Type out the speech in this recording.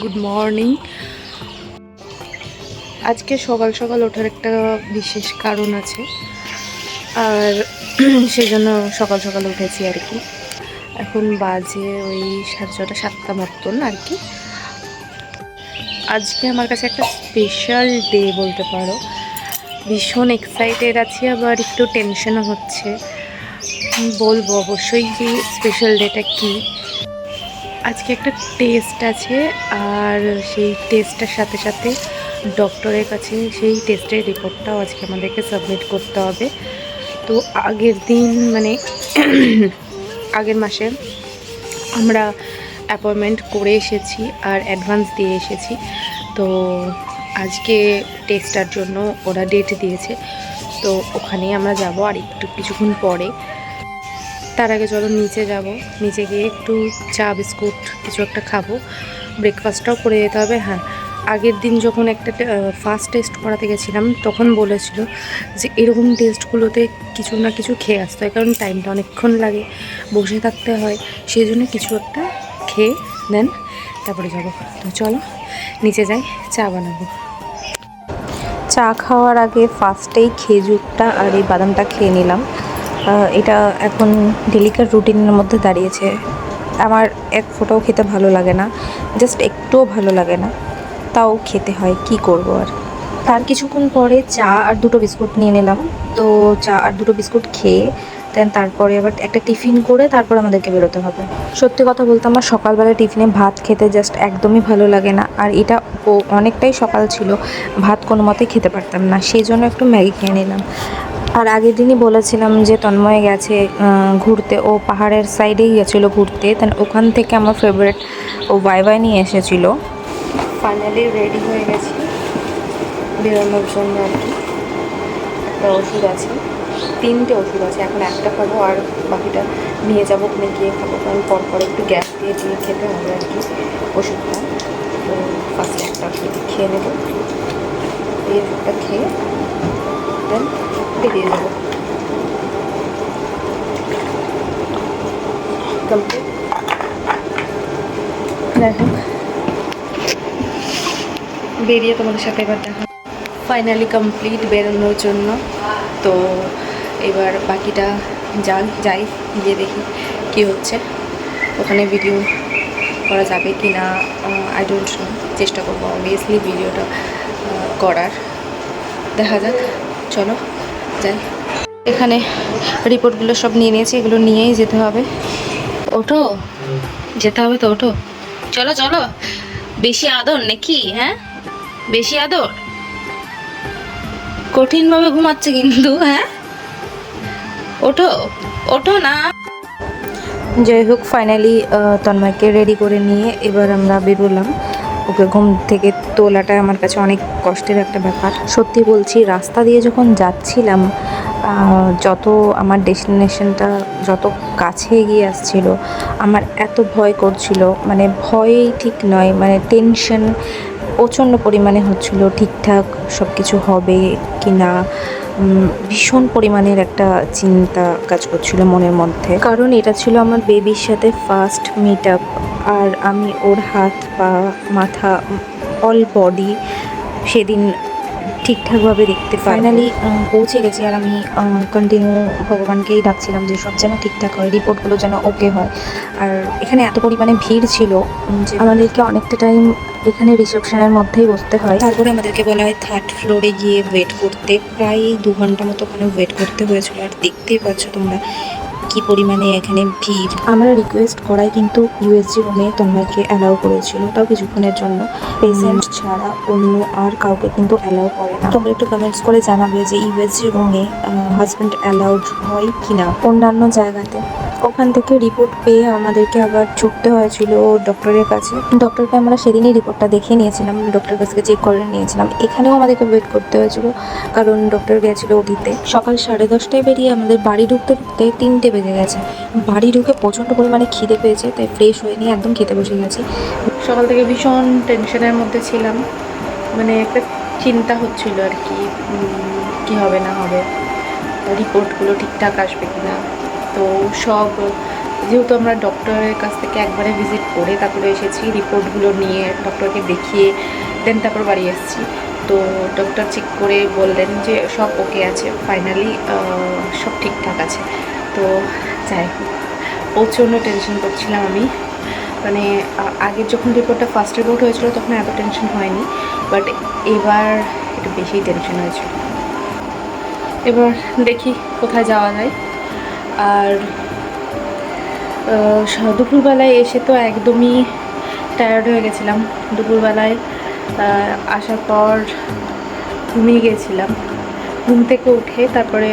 Good morning আজকে সকাল সকাল ওঠার একটা বিশেষ কারণ আছে। আর সেই জন্য সকাল সকাল উঠেছি আর কি। এখন বাজে ওই সাড়ে ছটা সাতটা মতন আর কি। আজকে আমার কাছে একটা স্পেশাল ডে বলতে পারো। ভীষণ এক্সাইটেড আছি, আবার একটু টেনশনও হচ্ছে। বলব অবশ্যই যে স্পেশাল ডেটা কী? আজকে একটা টেস্ট আছে, আর সেই টেস্টটার সাথে সাথে ডক্টরের কাছে সেই টেস্টের রিপোর্টটাও আজকে আমাদেরকে সাবমিট করতে হবে। তো আগের দিন মানে আগের মাসে আমরা অ্যাপয়েন্টমেন্ট করে এসেছি আর অ্যাডভান্স দিয়ে এসেছি। তো আজকে টেস্টটার জন্য ওরা ডেট দিয়েছে। তো ওখানেই আমরা যাব আর একটু কিছুক্ষণ পরে। তার আগে চলো নিচে যাব। নিচে গিয়ে একটু চা, বিস্কুট কিছু একটা খাব। ব্রেকফাস্টটাও করে যেতে হবে। হ্যাঁ আগের দিন যখন একটা ফার্স্ট টেস্ট করাতে গেছিলাম, তখন বলেছিল যে এরকম টেস্টগুলোতে কিছু না কিছু খেয়ে আসতে হয়, কারণ টাইমটা অনেকক্ষণ লাগে, বসে থাকতে হয়, সেই জন্য কিছু একটা খেয়ে দেন তারপরে যাব। তো চলো, নিচে যাই, চা বানাবো। চা খাওয়ার আগে ফার্স্টেই খেজুরটা আর এই বাদামটা খেয়ে নিলাম। এটা এখন ডেলিকার রুটিনের মধ্যে দাঁড়িয়েছে। আমার এক ফোঁটাও খেতে ভালো লাগে না জাস্ট একটুও ভালো লাগে না। তাও খেতে হয়, কি করব আর? তার কিছুক্ষণ পরে চা আর দুটো বিস্কুট নিয়ে নিলাম। তো চা আর দুটো বিস্কুট খেয়ে দেন তারপরে আবার একটা টিফিন করে তারপর আমাদেরকে বেরোতে হবে। সত্যি কথা বলতে আমার সকালবেলা টিফিনে ভাত খেতে জাস্ট একদমই ভালো লাগে না। আর এটা অনেকটাই সকাল ছিল, ভাত কোনো মতে খেতে পারতাম না। সেই জন্য একটু ম্যাগি খেয়ে নিলাম। আর আগের দিনই বলেছিলাম যে তন্ময় গেছে ঘুরতে। ও পাহাড়ের সাইডেই গেছিল ঘুরতে। দেন ওখান থেকে আমার ফেভারিট ও বাই বাই নিয়ে এসেছিল। ফাইনালি রেডি হয়ে গেছি। বেরোনোর জন্য আর কি। একটা ওষুধ আছে। তিনটে ওষুধ আছে। এখন একটা খাব আর বাকিটা নিয়ে যাব। ওখানে গিয়ে খাব। কারণ পর পর একটু গ্যাস দিয়ে দিয়ে খেতে হবে আর কি ওষুধটা। তো ফার্স্টে একটা ওষুধ খেয়ে নেব। এই ওষুধটা খেয়ে দেন কমপ্লিট দেখো বেরিয়ে তোমাদের সাথে এবার দেখা ফাইনালি কমপ্লিট বেরোনোর জন্য। তো এবার বাকিটা যাই যাই, গিয়ে দেখি কি হচ্ছে। ওখানে ভিডিও করা যাবে কি না আই ডোন্ট নো চেষ্টা করব অবভিয়াসলি ভিডিওটা করার। দেখা যাক। চলো। যাই এখানে রিপোর্টগুলো সব নিয়ে নিয়েছি, এগুলো নিয়েই যেতে হবে। ওঠো, যেতে হবে তো ওঠো। চলো চলো। বেশি আদর নাকি হ্যাঁ? বেশি আদর। কঠিনভাবে ঘুমাচ্ছে কিন্তু হ্যাঁ? ওঠো ওঠো না। যাই হোক ফাইনালি তন্ময়কে রেডি করে নিয়ে এবার আমরা বেরোলাম। ওকে ঘুম থেকে তোলাটা আমার কাছে অনেক কষ্টের একটা ব্যাপার। সত্যি বলছি, রাস্তা দিয়ে যখন যাচ্ছিলাম যত আমার ডেস্টিনেশনটা যত কাছে এগিয়ে আসছিল, আমার এত ভয় করছিল। মানে ভয়ই ঠিক নয় মানে টেনশন প্রচণ্ড পরিমাণে হচ্ছিল, ঠিকঠাক সব কিছু হবে কি না ভীষণ পরিমাণের একটা চিন্তা কাজ করছিল মনের মধ্যে। কারণ এটা ছিল আমার বেবির সাথে ফার্স্ট মিট আপ আর আমি ওর হাত, পা, মাথা অল বডি সেদিন ঠিকঠাকভাবে দেখতে পাই ফাইনালি পৌঁছে গেছি আর আমি কন্টিনিউ ভগবানকেই ডাকছিলাম যে সব যেন ঠিকঠাক হয় রিপোর্টগুলো যেন ওকে হয়। আর এখানে এত পরিমাণে ভিড় ছিল যে আমাদেরকে অনেকটা টাইম এখানে রিসেপশনের মধ্যেই বসতে হয়। তারপরে আমাদেরকে বলা হয় থার্ড ফ্লোরে গিয়ে ওয়েট করতে। প্রায় দু ঘণ্টা মতো ওখানে ওয়েট করতে হয়েছিল। আর দেখতেই পাচ্ছ তোমরা কি পরিমাণে এখানে ভিড়? আমরা রিকোয়েস্ট করাই কিন্তু ইউএসজি রুমে তন্ময়কে অ্যালাউ করেছিল তাও কিছুক্ষণের জন্য। পেশেন্ট ছাড়া অন্য আর কাউকে কিন্তু অ্যালাউ করে না। তোমরা একটু কমেন্টস করে জানাবে যে ইউএসজি রুমে হাজব্যান্ড অ্যালাউড হয় কিনা। অন্যান্য জায়গাতে। ওখান থেকে রিপোর্ট পেয়ে আমাদেরকে আবার ছুটতে হয়েছিল ডক্টরের কাছে। ডক্টরকে আমরা সেদিনই রিপোর্টটা দেখে নিয়েছিলাম ডক্টরের কাছে চেক করে নিয়েছিলাম। এখানেও আমাদেরকে ওয়েট করতে হয়েছিল, কারণ ডক্টর গেছিল ওটিতে সকাল সাড়ে দশটায় বেরিয়ে আমাদের বাড়ি ঢুকতে ঢুকতে তিনটে বেজে গেছে। বাড়ি ঢুকে প্রচণ্ড পরিমাণে খিদে পেয়েছে, তাই ফ্রেশ হয়ে নিয়ে একদম খেতে বসে গেছি। সকাল থেকে ভীষণ টেনশনের মধ্যে ছিলাম। মানে একটা চিন্তা হচ্ছিল আর কি কি হবে না হবে। রিপোর্টগুলো ঠিকঠাক আসবে কি না তো সব, যেহেতু আমরা ডক্টরের কাছ থেকে একবারে ভিজিট করে তারপরে এসেছি রিপোর্টগুলো নিয়ে ডক্টরকে দেখিয়ে দেন তারপর বাড়ি এসেছি। তো ডক্টর চেক করে বললেন যে সব ওকে আছে ফাইনালি সব ঠিকঠাক আছে। তো যাই হোক, প্রচণ্ড টেনশন করছিলাম আমি। মানে আগের যখন রিপোর্টটা ফার্স্ট রিপোর্ট হয়েছিল তখন এত টেনশন হয়নি বাট এবার একটু বেশিই টেনশন হয়েছিল। এবার দেখি কোথায় যাওয়া যায়। আর দুপুরবেলায় এসে তো একদমই টায়ার্ড হয়ে গেছিলাম। দুপুরবেলায় আসার পর ঘুমিয়ে গেছিলাম। ঘুম থেকে উঠে তারপরে